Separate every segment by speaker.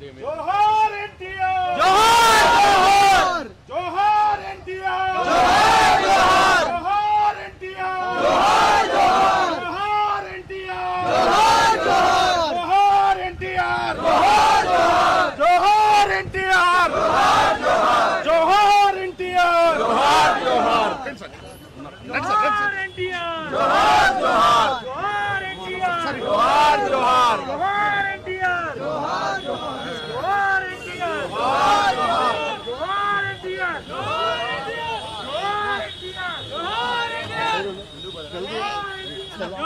Speaker 1: జోహార్ ఎన్టీఆర్
Speaker 2: జోహార్
Speaker 1: జోహార్ ఎన్టీఆర్
Speaker 2: జోహార్
Speaker 1: జోహార్ ఎన్టీఆర్
Speaker 2: జోహార్ జోహార్
Speaker 1: జోహార్ ఎన్టీఆర్
Speaker 2: జోహార్ జోహార్
Speaker 1: జోహార్ ఎన్టీఆర్
Speaker 2: జోహార్ జోహార్
Speaker 1: జోహార్ ఎన్టీఆర్ జోహార్ ఎన్టీఆర్
Speaker 2: జోహార్ జోహార్
Speaker 1: జోహార్ ఎన్టీఆర్
Speaker 2: జోహార్ జోహార్
Speaker 1: జోహార్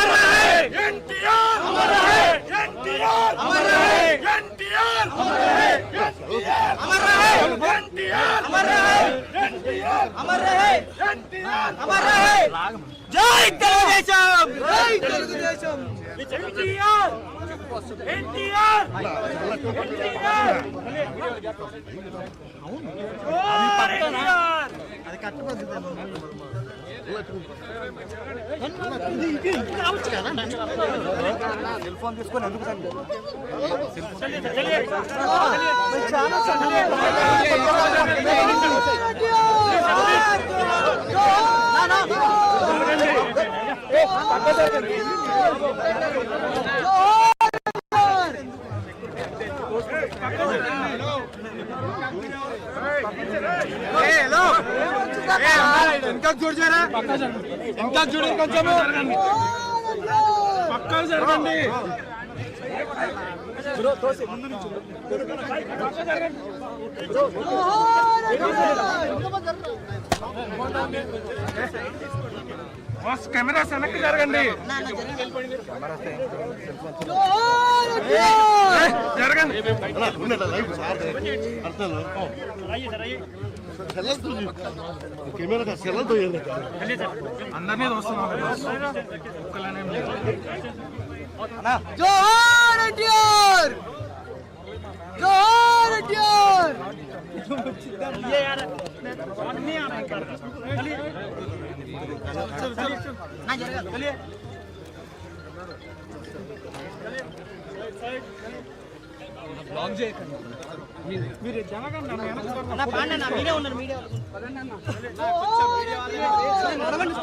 Speaker 1: अमर रहे
Speaker 2: एनटीआर अमर
Speaker 1: रहे
Speaker 2: एनटीआर अमर
Speaker 1: रहे
Speaker 2: एनटीआर अमर
Speaker 1: रहे
Speaker 2: अमर रहे
Speaker 1: एनटीआर
Speaker 2: अमर रहे एनटीआर अमर
Speaker 1: रहे
Speaker 2: एनटीआर अमर
Speaker 1: रहे
Speaker 2: जय तेलुगुदेशम।
Speaker 1: जय
Speaker 2: तेलुगुदेशम। एनटीआर एनटीआर एनटीआर అది కట్టబడుతుంది
Speaker 1: సెల్ ఫోన్ తీసుకొని ఎందుకు చాలా
Speaker 2: ఇంకా చూడు చూడరా ఇంకా చూడు కొంచెం
Speaker 1: పక్కకు జరగండి. జరగండి. కెమెరాస్ వెనక్కి జరగండి. జరగండి. వస్తున్నాం. ఒక్కలనే
Speaker 2: జోహార్ జోహార్ జోహార్
Speaker 1: మీరు జనగణన మీరే ఉన్నారు మీడియా నడవండి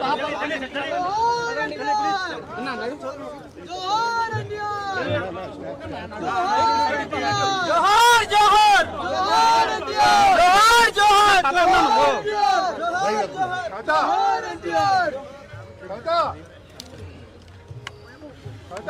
Speaker 1: కథ అన్నా నువ్వు కథ కథ కథ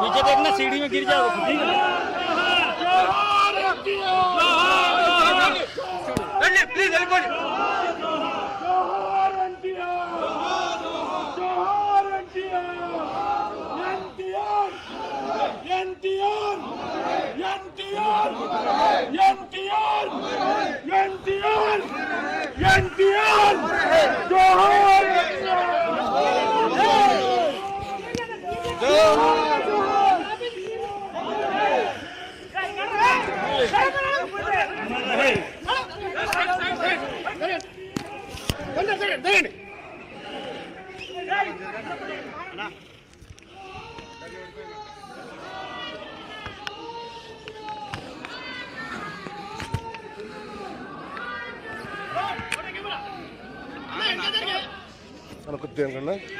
Speaker 2: पीछे देखना सीढ़ी में गिर जाओ। করলেন প্লিজ হেল্প করলেন Hey! NTR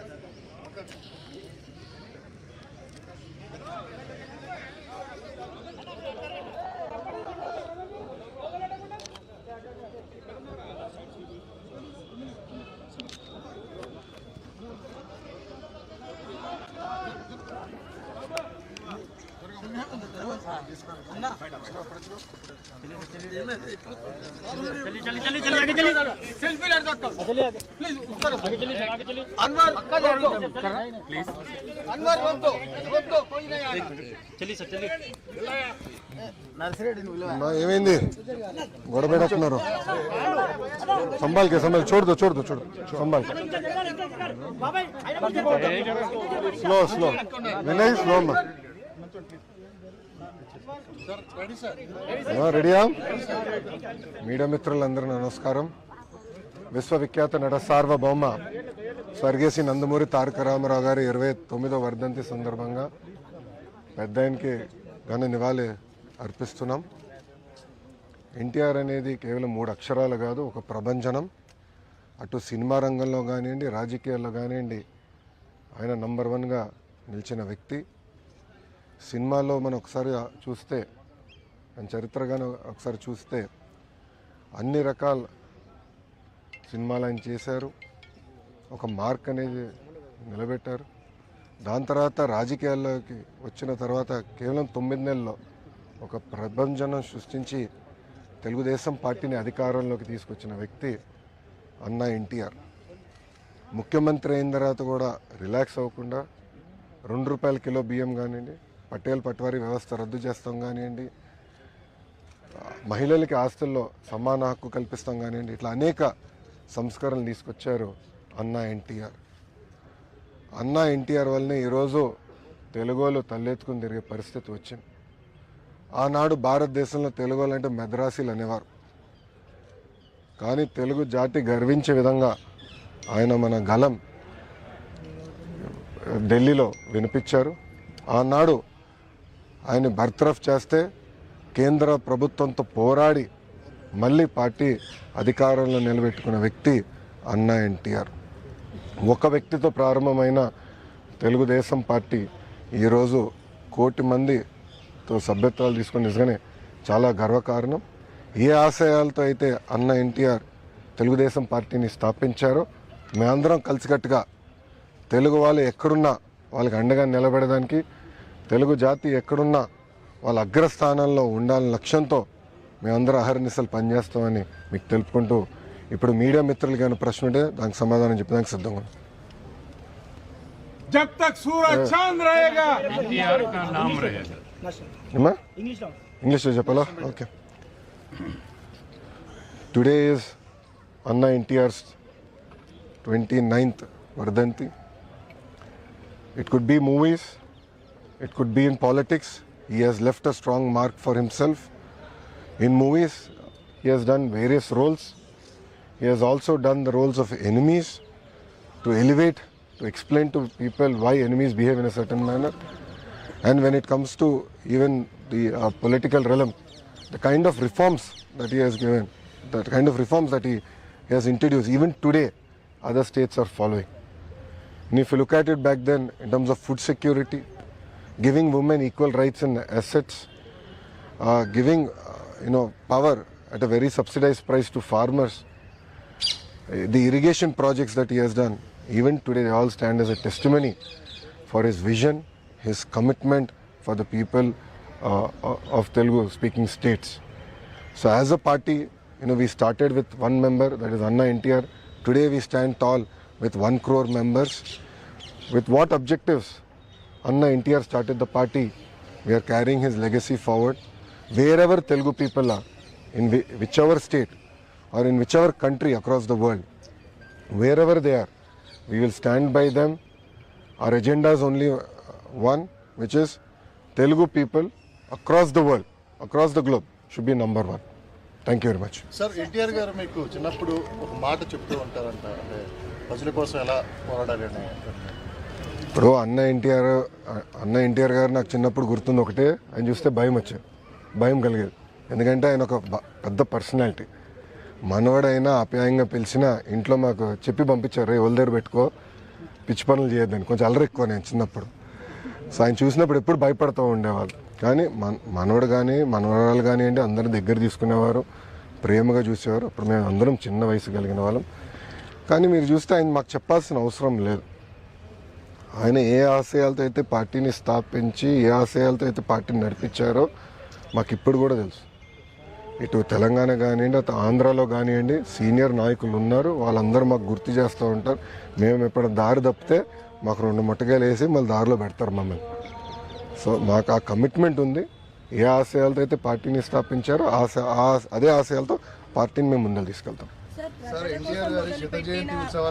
Speaker 2: Thank
Speaker 3: you. ఏమైంది? గొడవ పెడుతున్నారు సంభాల్కే సంభాల్ చూడదు చూడదు చూడు సంభాల్ స్లో స్లో వినయ్ స్లో అమ్మా. రెడీయా? మీడియా మిత్రులందరూ నమస్కారం. విశ్వవిఖ్యాత నట సార్వభౌమ స్వర్గీయసి నందమూరి తారక రామారావు గారి ఇరవై తొమ్మిదో వర్ధంతి సందర్భంగా పెద్ద ఆయనకి ఘన నివాళి అర్పిస్తున్నాం. ఎన్టీఆర్ అనేది కేవలం మూడు అక్షరాలు కాదు ఒక ప్రభంజనం. అటు సినిమా రంగంలో కానివ్వండి రాజకీయాల్లో కానివ్వండి ఆయన నంబర్ వన్గా నిలిచిన వ్యక్తి. సినిమాలో మనం ఒకసారి చూస్తే ఆయన చరిత్రగాను ఒకసారి చూస్తే అన్ని రకాల సినిమాలు ఆయన చేశారు. ఒక మార్క్ అనేది నిలబెట్టారు. దాని తర్వాత రాజకీయాల్లోకి వచ్చిన తర్వాత కేవలం తొమ్మిది నెలల్లో ఒక ప్రభంజనం సృష్టించి తెలుగుదేశం పార్టీని అధికారంలోకి తీసుకొచ్చిన వ్యక్తి అన్న ఎన్టీఆర్. ముఖ్యమంత్రి అయిన తర్వాత కూడా రిలాక్స్ అవ్వకుండా రెండు రూపాయల కిలో బియ్యం కానివ్వండి పటేల్ పట్వారీ వ్యవస్థ రద్దు చేస్తాం కానివ్వండి మహిళలకి ఆస్తుల్లో సమాన హక్కు కల్పిస్తాం కానివ్వండి ఇట్లా అనేక సంస్కరణలు తీసుకొచ్చారు అన్న ఎన్టీఆర్. అన్న ఎన్టీఆర్ వల్లనే ఈరోజు తెలుగోలు తల్లెత్తుకుని తిరిగే పరిస్థితి వచ్చింది. ఆనాడు భారతదేశంలో తెలుగులు అంటే మెద్రాసీలు అనేవారు. కానీ తెలుగు జాతి గర్వించే విధంగా ఆయన మన గలం ఢిల్లీలో వినిపించారు. ఆనాడు ఆయన బర్త్రఫ్ చేస్తే కేంద్ర ప్రభుత్వంతో పోరాడి మళ్ళీ పార్టీ అధికారంలో నిలబెట్టుకున్న వ్యక్తి అన్నా ఎన్టీఆర్. ఒక వ్యక్తితో ప్రారంభమైన తెలుగుదేశం పార్టీ ఈరోజు కోటి మందితో సభ్యత్వాలు తీసుకుని నిజంగానే చాలా గర్వకారణం. ఏ ఆశయాలతో అయితే అన్న ఎన్టీఆర్ తెలుగుదేశం పార్టీని స్థాపించారో మేమందరం కలిసికట్టుగా తెలుగు వాళ్ళు ఎక్కడున్నా వాళ్ళకి అండగా నిలబడడానికి తెలుగు జాతి ఎక్కడున్నా వాళ్ళ అగ్రస్థానంలో ఉండాలని లక్ష్యంతో మేమందరం అహర్నిశలు పనిచేస్తామని మీకు తెలుపుకుంటూ ఇప్పుడు మీడియా మిత్రులకి ఏమైనా ప్రశ్న ఉంటే దానికి సమాధానం చెప్పడానికి సిద్ధంగా ఉన్నాం.
Speaker 1: जब तक सूरज चांद रहेगा
Speaker 4: एनटीआर का नाम रहेगा
Speaker 3: ఏమ్మా ఇంగ్లీష్లో చెప్పాలా ఓకే టుడే ఈజ్ అన్న ఎన్టీఆర్స్ ట్వంటీ నైన్త్ వర్ధంతి it could be movies it could be in politics He has left a strong mark for himself. In movies, he has done various roles. He has also done the roles of enemies to elevate, to explain to people why enemies behave in a certain manner. And when it comes to even the uh, political realm, the kind of reforms that he has given, the kind of reforms that he, he has introduced, even today, other states are following. And if you look at it back then, in terms of food security, giving women equal rights and assets, uh, giving uh, you know power at a very subsidized price to farmers, the irrigation projects that he has done, even today, they all stand as a testimony for his vision, his commitment for the people uh, of Telugu speaking states. So, as a party, you know, we started with one member, that is Anna NTR. Today, we stand tall with one crore members. With what objectives? Anna NTR started the party. We are carrying his legacy forward. Wherever Telugu people are, in whi- whichever state or in whichever country across the world, wherever they are, we will stand by them. Our agenda is only one, which is Telugu people across the world, across the globe, should be number one. Thank you very much.
Speaker 5: Sir NTR garu మీకు చిన్నప్పుడు ఒక మాట చెప్తూ ఉంటారంట అంటే ప్రజల కోసం ఎలా పోరాడాలి అని
Speaker 3: ఇప్పుడు అన్న ఎన్టీఆర్ అన్న ఎన్టీఆర్ గారు నాకు చిన్నప్పుడు గుర్తుంది ఒకటే. ఆయన చూస్తే భయం వచ్చేది భయం కలిగేది. ఎందుకంటే ఆయన ఒక పెద్ద పర్సనాలిటీ. మనవాడైనా ఆప్యాయంగా పిలిచినా ఇంట్లో మాకు చెప్పి పంపించారు ఎవరి దగ్గర పెట్టుకో పిచ్చి పనులు చేయొద్దని కొంచెం అల్లరి ఎక్కువ నేను చిన్నప్పుడు. సో ఆయన చూసినప్పుడు ఎప్పుడు భయపడుతూ ఉండేవాళ్ళు. కానీ మన మనవడు కానీ మనవరాలు కానివ్వండి అందరి దగ్గర తీసుకునేవారు ప్రేమగా చూసేవారు. అప్పుడు మేము అందరం చిన్న వయసు కలిగిన వాళ్ళం. కానీ మీరు చూస్తే ఆయన మాకు చెప్పాల్సిన అవసరం లేదు. ఆయన ఏ ఆశయాలతో అయితే పార్టీని స్థాపించి ఏ ఆశయాలతో అయితే పార్టీని నడిపించారో మాకు ఇప్పుడు కూడా తెలుసు. ఇటు తెలంగాణ కానివ్వండి అటు ఆంధ్రాలో కానివ్వండి సీనియర్ నాయకులు ఉన్నారు వాళ్ళందరూ మాకు గుర్తు చేస్తూ ఉంటారు. మేము ఎప్పుడైనా దారి తప్పితే మాకు రెండు ముట్టకాయలు వేసి మళ్ళీ దారిలో పెడతారు మమ్మల్ని. సో మాకు ఆ కమిట్మెంట్ ఉంది. ఏ ఆశయాలతో అయితే పార్టీని స్థాపించారో ఆశ ఆ- అదే ఆశయాలతో పార్టీని మేము ముందరు తీసుకెళ్తాం.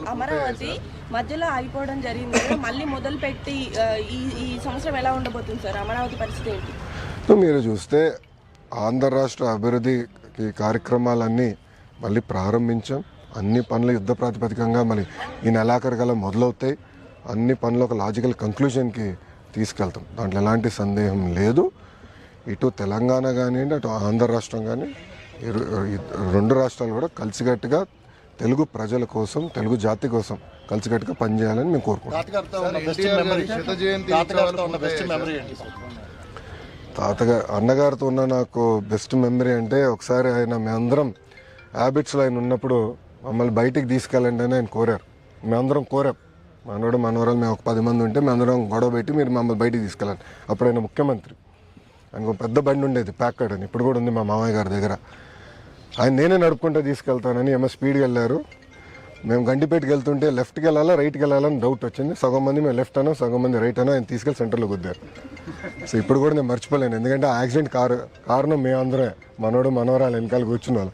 Speaker 6: అమరావతి మధ్యలో ఆగిపోవడం జరిగింది. మళ్ళీ మొదలుపెట్టి ఆ, ఈ ఈ సంవత్సరం ఎలా ఉండబోతుంది సార్? అమరావతి పరిస్థితి ఏంటి?
Speaker 3: మీరు చూస్తే ఆంధ్ర రాష్ట్ర అభివృద్ధికి కార్యక్రమాలన్నీ మళ్ళీ ప్రారంభించాం. అన్ని పనులు యుద్ధ ప్రాతిపదికంగా మళ్ళీ ఈ నెలాఖరు గల మొదలవుతాయి. అన్ని పనులు ఒక లాజికల్ కంక్లూజన్కి తీసుకెళ్తాం. దాంట్లో ఎలాంటి సందేహం లేదు. ఇటు తెలంగాణ కానివ్వండి అటు ఆంధ్ర రాష్ట్రం కానీ రెండు రాష్ట్రాలు కూడా కలిసికట్టుగా తెలుగు ప్రజల కోసం తెలుగు జాతి కోసం కలిసికట్టుగా పనిచేయాలని మేము కోరుకుంటున్నాం. తాతగారు అన్నగారితో ఉన్న నాకు బెస్ట్ మెమరీ అంటే ఒకసారి ఆయన మేమందరం హ్యాబిట్స్లో ఆయన ఉన్నప్పుడు మమ్మల్ని బయటికి తీసుకెళ్ళండి అని ఆయన కోరారు. మేమందరం కోరాం. మనోడు మనవరాలు మేము ఒక పది మంది ఉంటే మేమందరం గొడవ పెట్టి మీరు మమ్మల్ని బయటికి తీసుకెళ్ళండి. అప్పుడు ఆయన ముఖ్యమంత్రి. ఆయనకు పెద్ద బండి ఉండేది ప్యాకర్డ్ అని ఇప్పుడు కూడా ఉంది మా మామయ్య గారి దగ్గర. ఆయన నేనే నడుపుకుంటూ తీసుకెళ్తానని ఏమో స్పీడ్కి వెళ్ళారు. మేము గండిపేటకి వెళ్తుంటే లెఫ్ట్కి వెళ్ళాలా రైట్కి వెళ్ళాలని డౌట్ వచ్చింది. సగం మంది మేము లెఫ్ట్ అనో సగం మంది రైట్ అనో ఆయన తీసుకెళ్ళి సెంటర్లో గుద్దారు. సో ఇప్పుడు కూడా నేను మర్చిపోలేను. ఎందుకంటే ఆ యాక్సిడెంట్ కారు కారణం మేము అందరమే మనోడు మనవరాలు వెనకాల కూర్చున్న వాళ్ళు.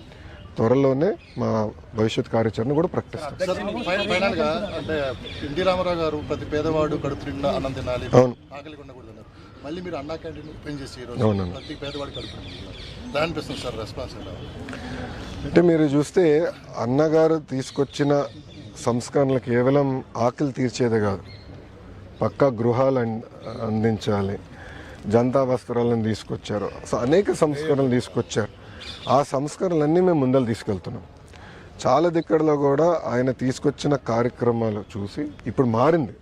Speaker 3: త్వరలోనే మా భవిష్యత్ కార్యాచరణ కూడా ప్రకటిస్తాం.
Speaker 5: సార్ ఫై- ఫైనల్గా అంటే
Speaker 3: అవును.
Speaker 5: మళ్ళీ మీరు అన్నా క్యాంటీన్ ఓపెన్ చేసి ఈరోజు
Speaker 3: అవునండి.
Speaker 5: ప్రతి పేదవాడు కడుపు నిండా ఎలా అనిపిస్తుంది సార్ రెస్పాన్స్ ఎలా?
Speaker 3: అంటే మీరు చూస్తే అన్నగారు తీసుకొచ్చిన సంస్కరణలు కేవలం ఆకలి తీర్చేదే కాదు. పక్కా గృహాలు అన్- అందించాలి. జనతా వస్త్రాలను తీసుకొచ్చారు. సో అనేక సంస్కరణలు తీసుకొచ్చారు. ఆ సంస్కరణలన్నీ మేము ముందలు తీసుకెళ్తున్నాం. చాలా దిక్కడలో కూడా ఆయన తీసుకొచ్చిన కార్యక్రమాలు చూసి ఇప్పుడు మారింది.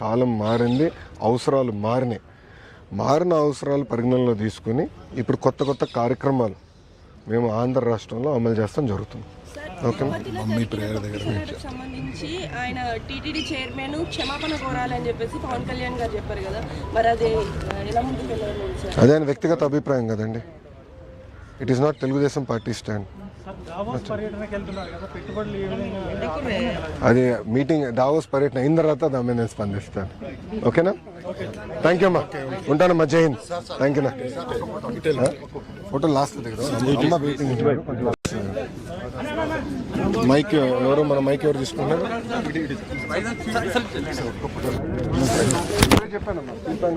Speaker 3: కాలం మారింది అవసరాలు మారినాయి. మారిన అవసరాలు పరిగణనలో తీసుకుని ఇప్పుడు కొత్త కొత్త కార్యక్రమాలు మేము ఆంధ్ర రాష్ట్రంలో అమలు చేస్తాం జరుగుతుంది. ఓకే
Speaker 6: సంబంధించి ఆయన టీటీడీ చైర్మన్ క్షమాపణ కోరాలని చెప్పేసి పవన్ కళ్యాణ్ గారు చెప్పారు కదా. మరి అది ఆ, ఎలా ముందుకు వెళ్ళాలి సార్?
Speaker 3: అదే ఆయన వ్యక్తిగత అభిప్రాయం కదండి. It
Speaker 1: is not Telugu Desam party stand
Speaker 3: అది మీటింగ్ దావోస్ పర్యటన అయిన తర్వాత దాని మీద నేను స్పందిస్తాను. ఓకేనా థ్యాంక్ యూ అమ్మా. ఉంటానమ్మా జై హింద్. థ్యాంక్ యూనా ఫోటో లాస్ట్ దగ్గర మైక్ ఎవరు మన మైక్ ఎవరు తీసుకున్నారు? చెప్పానమ్మా దీపావళి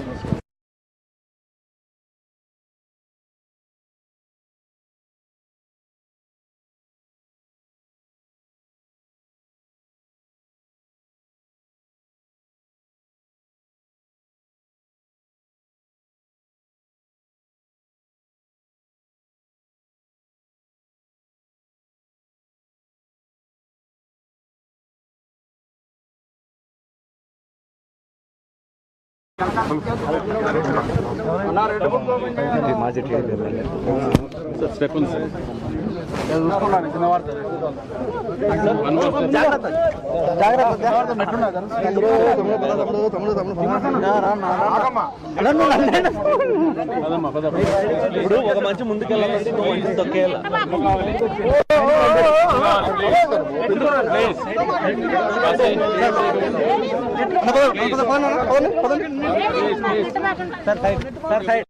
Speaker 7: మాజీ టీడీపీ ఎమ్మెల్యే
Speaker 8: ఇప్పుడు ఒక మంచి ముందుకెళ్ళాలంటే మంచి తొక్కేయాలి
Speaker 2: సార్ సైడ్ సార్ సైడ్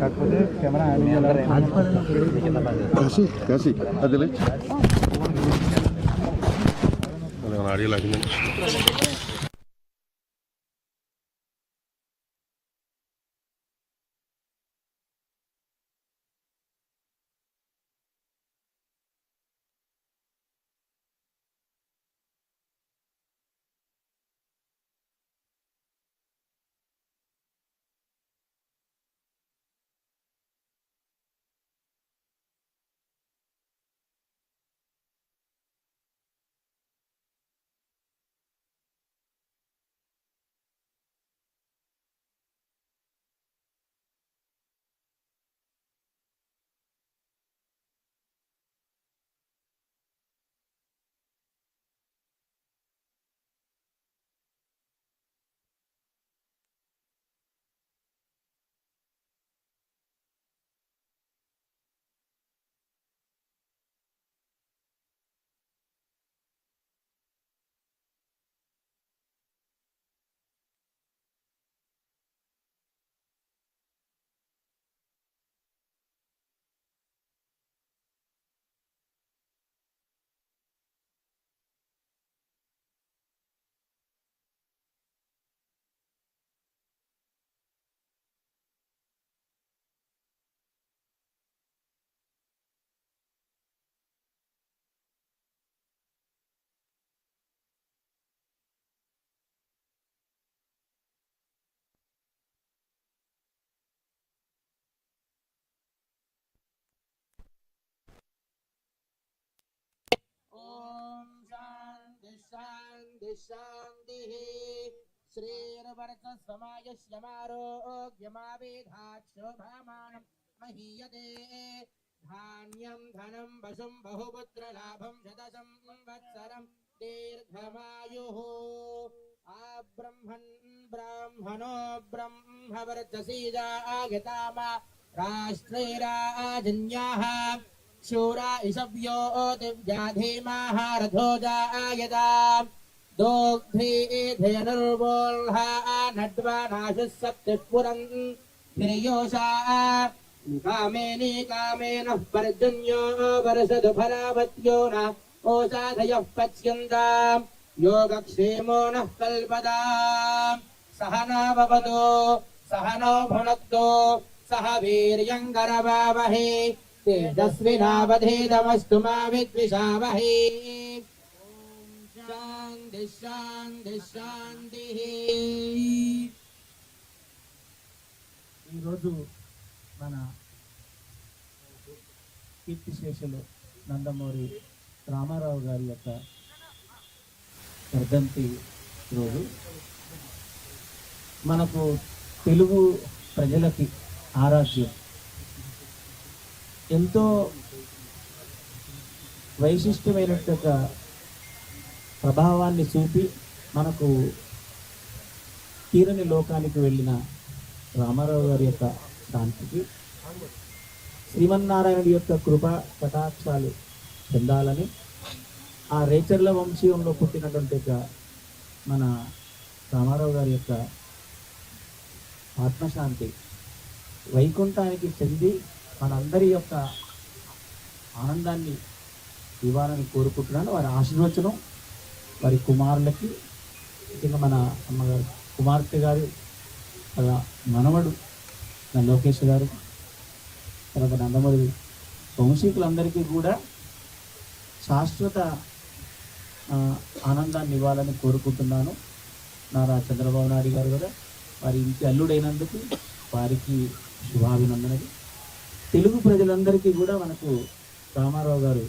Speaker 2: కాకపోతే కెమెరా కాశీ కాశీ అది అడిగి లాగిందండి शांति शांति शान्ति शान्तिः श्रीर्वर्चस्वमायश्यमारोग्यमावेधाक्षोभामाणम् महीयते। धान्यम धान्यं धनं वशुं बहुपुत्रलाभं शतसं वत्सरं दीर्घमायुः। आब्रह्मन् ब्राह्मणो ब्रह्मवर्चसीजा आगतामा। राष्ट्रैराजन्याः शूरा इषव्यो दिव्याधीमाः रथो जायता दोग्धेधयनुर्वोल्हा नड्वा नाशः सप्तिपुरन् गिरियोषा कामेनी कामेनः पर्जन्यो फलावत्यो न ओषाधयः पच्यन्ताम् योगक्षेमो नः कल्पदाम् सह सह नो भुनक्तो, सह तेजस्विनावधेदमस्तु मा विद्विषावहे శాంతి శాంతి శాంతి
Speaker 9: ఈరోజు మన కీర్తిశేషులు నందమూరి రామారావు గారి యొక్క వర్ధంతి రోజు మనకు తెలుగు ప్రజలకి ఆరాధ్యం ఎంతో వైశిష్టమైన ఒక ప్రభావాన్ని చూపి మనకు తీరని లోకానికి వెళ్ళిన రామారావు గారి యొక్క శాంతికి శ్రీమన్నారాయణుడి యొక్క కృప కటాక్షాలు చెందాలని
Speaker 7: ఆ రేచర్ల వంశీయంలో పుట్టినటువంటి మన రామారావు గారి యొక్క ఆత్మశాంతి వైకుంఠానికి చెంది మనందరి యొక్క ఆనందాన్ని ఇవ్వాలని కోరుకుంటున్నాను. వారి ఆశీర్వచనం వారి కుమారులకి ముఖ్యంగా మన అమ్మగారు కుమార్తె గారు అలా మనవడు నా లోకేష్ గారు తర్వాత నందమూరి వంశీకులందరికీ కూడా శాశ్వత ఆనందాన్ని ఇవ్వాలని కోరుకుంటున్నాను. నారా చంద్రబాబు నాయుడు గారు కూడా వారి ఇంటి అల్లుడైనందుకు వారికి శుభాభినందనలు. తెలుగు ప్రజలందరికీ కూడా మనకు రామారావు గారు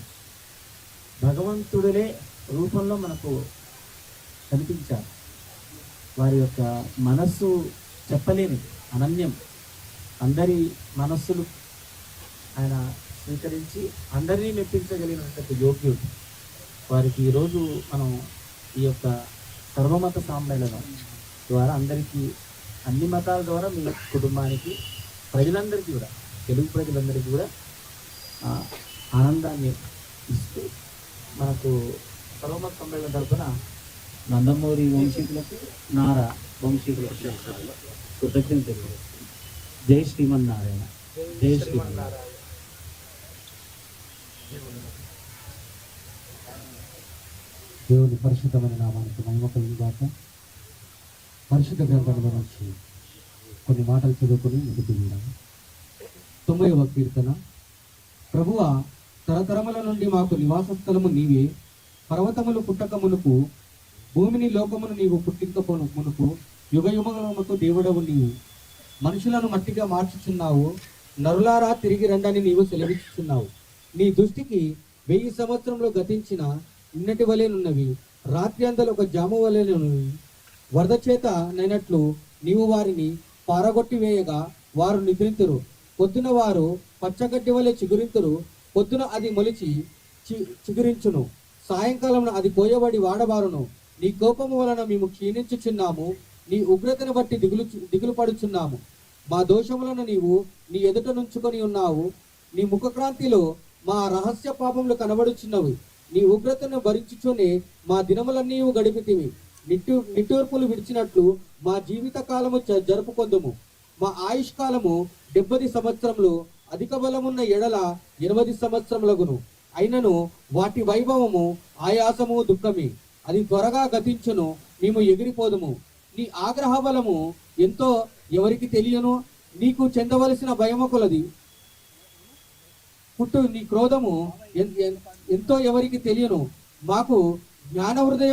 Speaker 7: భగవంతుడిలే రూపంలో మనకు కనిపించారు. వారి యొక్క మనస్సు చెప్పలేని అనన్యం అందరి మనస్సులు ఆయన స్వీకరించి అందరినీ మెప్పించగలిగినటువంటి యోగ్యుడు. వారికి ఈరోజు మనం ఈ యొక్క సర్వమత సమ్మేళనం ద్వారా అందరికీ అన్ని మతాల ద్వారా మీ కుటుంబానికి ప్రజలందరికీ కూడా తెలుగు ప్రజలందరికీ కూడా ఆనందాన్ని ఇస్తూ మనకు సర్వమత సమ్మేళనం తరపున నందమూరి వంశీకులకు నారా వంశీకులకు కృతజ్ఞత తెలియజేస్తున్నాను. జై శ్రీమన్నారాయణ. జై శ్రీమన్నారాయణ. దేవుని పరిశుద్ధమైన నామానికి మహిమ కలిగాక పరిశుద్ధ గ్రంథంలో నుంచి కొన్ని మాటలు చదువుకుని ముందుకు వెళ్ళాము తొంభైవ కీర్తన. ప్రభువ తరతరముల నుండి మాకు నివాస స్థలము నీవే. పర్వతములు పుట్టక మునుపు భూమిని లోకమును నీవు పుట్టింకపోను మునుపు యుగ యుగములకు దేవుడవు నీవు. మనుషులను మట్టిగా మార్చుచున్నావు. నరులారా తిరిగి రండని నీవు సెలవిస్తున్నావు నీ దృష్టికి వెయ్యి సంవత్సరంలో గతించిన నిన్నటి వలెనున్నవి రాత్రి అందలు ఒక జాము వలెనున్నవి వరద చేత నైనట్లు నీవు వారిని పారగొట్టి వేయగా వారు నిద్రింతురు. పొద్దున వారు పచ్చగడ్డి వలె చిగురింతురు. పొద్దున అది మొలిచి చి- చిగురించును. సాయంకాలం అది కోయబడి వాడబారును. నీ కోపము వలన మేము క్షీణించుచున్నాము. నీ ఉగ్రతను బట్టి దిగులు దిగులు పడుచున్నాము మా దోషములను నీవు నీ ఎదుట నుంచుకొని ఉన్నావు. నీ ముఖక్రాంతిలో మా రహస్య పాపములు కనబడుచున్నవి. నీ ఉగ్రతను భరించుచునే మా దినములన్నీ గడిపితివి. నిట్టు నిట్టూర్పులు విడిచినట్లు మా జీవిత కాలము జ- జరుపుకొందుము. మా ఆయుష్కాలము డెబ్బది సంవత్సరములు అధిక బలమున్న ఎడల ఎనభది సంవత్సరములగును. అయినను వాటి వైభవము ఆయాసము దుఃఖమే. అది త్వరగా గతించును మేము ఎగిరిపోదుము. నీ ఆగ్రహ బలము ఎంతో ఎవరికి తెలియను? నీకు చెందవలసిన భయముకొలది పుట్టు నీ క్రోధము ఎంతో ఎవరికి తెలియను? మాకు జ్ఞాన హృదయం